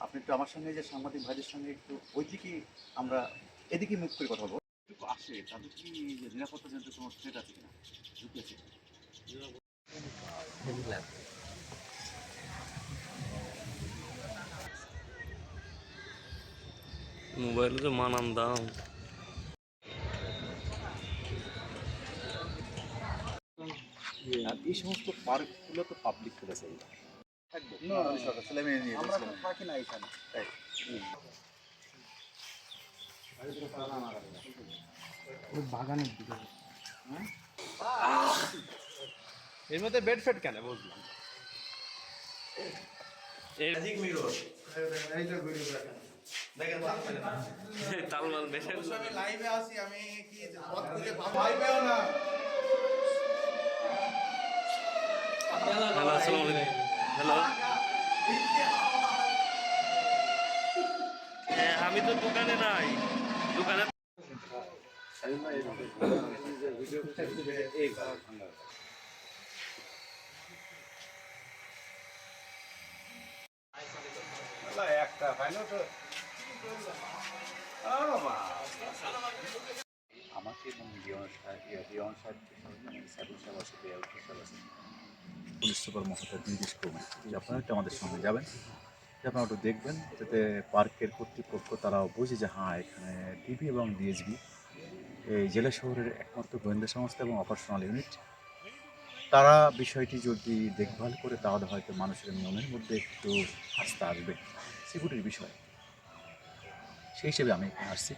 আপনি একটু আমার সঙ্গে যে সাংবাদিক ভাইদের সঙ্গে একটু ওইদিকে আমরা এদিকে মুখ করে কথা বলব। একটু আসে তাদের কি যে নিরাপত্তা জনিত কোনো থ্রেট আছে কিনা? ঝুঁকি আছে? মোবাইলে তো মানান দাম আর এই সমস্ত পার্কগুলো তো পাবলিক করেছে থাকব। ছেলে মেয়ে নিয়ে না এখানে। তাই। এর মধ্যে বেড ফেড কেন? বুঝলাম। তালমাল বেশি লাইভে আসি আমি কি আলাইকুম। হ্যালো আমি তো দোকানে নাই দোকানে একটা ফাইনাল তো আমাকে এবং রিয়ন সাহেব রিয়ন সাহেব সাইবুল সাহেব আছে বেয়াল সাহেব আছে পুলিশ সুপার মহোদয় নির্দেশ করবেন যে আপনারা একটু আমাদের সঙ্গে যাবেন? যে আপনারা একটু দেখবেন, যাতে পার্কের কর্তৃপক্ষ তারাও বুঝে যে হ্যাঁ এখানে ডিবি এবং ডিএসবি এই জেলা শহরের একমাত্র গোয়েন্দা সংস্থা এবং অপারেশনাল ইউনিট তারা বিষয়টি যদি দেখভাল করে, তাহলে হয়তো মানুষের মনের মধ্যে একটু আস্থা আসবে। সিকিউরিটির বিষয়। সেই হিসেবে আমি আসছি।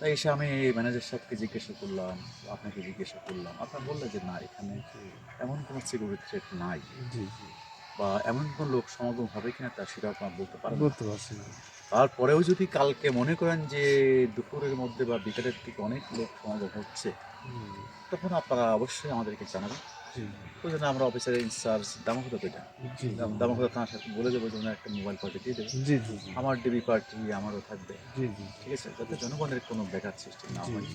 তাই এসে আমি এই ম্যানেজার সাহেবকে জিজ্ঞাসা করলাম আপনাকে জিজ্ঞাসা করলাম আপনার বললেন যে না এখানে এমন কোনো সিকিউরিটি থ্রেট নাই। বা এমন কোনো লোক সমাগম হবে কিনা তা সেটা আপনার বলতে পারেন বলতে পারছি না। তারপরেও যদি কালকে মনে করেন যে দুপুরের মধ্যে বা বিকেলের দিকে অনেক লোক সমাগম হচ্ছে তখন আপনারা অবশ্যই আমাদেরকে জানাবেন। ওই জন্য আমরা অফিসের ইনচার্জ দামোহদা পেটা দামোহদা তার সাথে বলে দেবো যেন একটা মোবাইল পার্টি দিয়ে দেবে। জি জি জি। আমার ডিবি পার্টি আমারও থাকবে। জি জি ঠিক আছে? যাতে জনগণের কোনো বেকার সৃষ্টি না হয়।